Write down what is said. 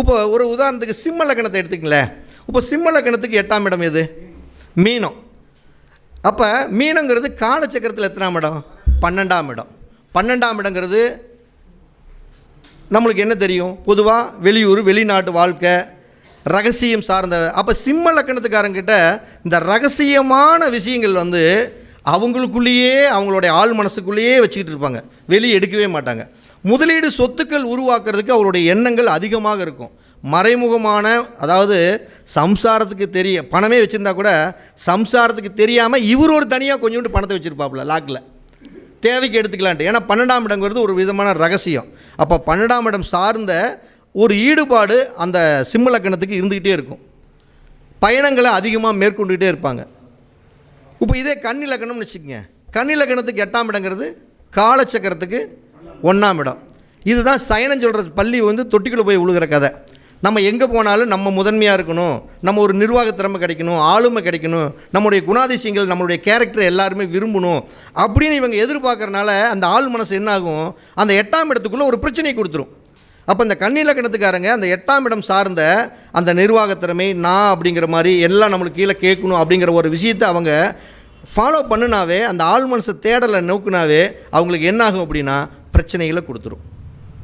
இப்போ ஒரு உதாரணத்துக்கு சிம்ம லக்கணத்தை எடுத்துக்கங்களேன். இப்போ சிம்ம லக்கணத்துக்கு எட்டாம் இடம் எது? மீனம். அப்போ மீனங்கிறது காலச்சக்கரத்தில் எத்தனாம் இடம்? பன்னெண்டாம் இடம். பன்னெண்டாம் இடங்கிறது நம்மளுக்கு என்ன தெரியும்? பொதுவாக வெளியூர் வெளிநாட்டு வாழ்க்கை ரகசியம் சார்ந்த அப்போ சிம்ம லக்கணத்துக்காரங்கிட்ட இந்த ரகசியமான விஷயங்கள் வந்து அவங்களுக்குள்ளேயே அவங்களுடைய ஆள் மனசுக்குள்ளேயே வச்சுக்கிட்டு இருப்பாங்க. வெளியே எடுக்கவே மாட்டாங்க. முதலீடு சொத்துக்கள் உருவாக்குறதுக்கு அவருடைய எண்ணங்கள் அதிகமாக இருக்கும். மறைமுகமான அதாவது சம்சாரத்துக்கு தெரிய பணமே வச்சுருந்தா கூட சம்சாரத்துக்கு தெரியாமல் இவர் ஒரு தனியாக கொஞ்சோண்டு பணத்தை வச்சுருப்பாப்புல லாக்கில் தேவைக்கு எடுத்துக்கலான்ட்டு. ஏன்னா பன்னெண்டாம் இடங்கிறது ஒரு விதமான ரகசியம். அப்போ பன்னெண்டாம் இடம் சார்ந்த ஒரு ஈடுபாடு அந்த சிம்ம லக்கணத்துக்கு இருந்துக்கிட்டே இருக்கும். பயணங்களை அதிகமாக மேற்கொண்டுக்கிட்டே இருப்பாங்க. இப்போ இதே கன்னி லக்கணம்னு வச்சுக்கோங்க. கன்னி லக்கணத்துக்கு எட்டாம் இடங்கிறது காலச்சக்கரத்துக்கு ஒன்றாம் இடம். இதுதான் சயனம் சொல்கிற பள்ளி வந்து தொட்டிக்குள்ளே போய் விழுகிற கதை. நம்ம எங்கே போனாலும் நம்ம முதன்மையாக இருக்கணும். நம்ம ஒரு நிர்வாக திறமை கிடைக்கணும் ஆளுமை கிடைக்கணும். நம்முடைய குணாதிசயங்கள் நம்மளுடைய கேரக்டர் எல்லாருமே விரும்பணும். அப்படின்னு இவங்க எதிர்பார்க்குறனால அந்த ஆள் மனசு என்னாகும்? அந்த எட்டாம் இடத்துக்குள்ளே ஒரு பிரச்சனையை கொடுத்துரும். அப்போ இந்த கன்னி கிணத்துக்காரங்க அந்த எட்டாம் இடம் சார்ந்த அந்த நிர்வாகத் திறமை நான் அப்படிங்கிற மாதிரி எல்லாம் நம்மளுக்கு கீழே கேட்கணும் அப்படிங்கிற ஒரு விஷயத்தை அவங்க ஃபாலோ பண்ணுனாவே அந்த ஆள் மனசை தேடலை நோக்குனாவே அவங்களுக்கு என்னாகும் அப்படின்னா பிரச்சனைகளை கொடுத்துரும்.